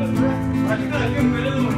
Başka gün böyle de.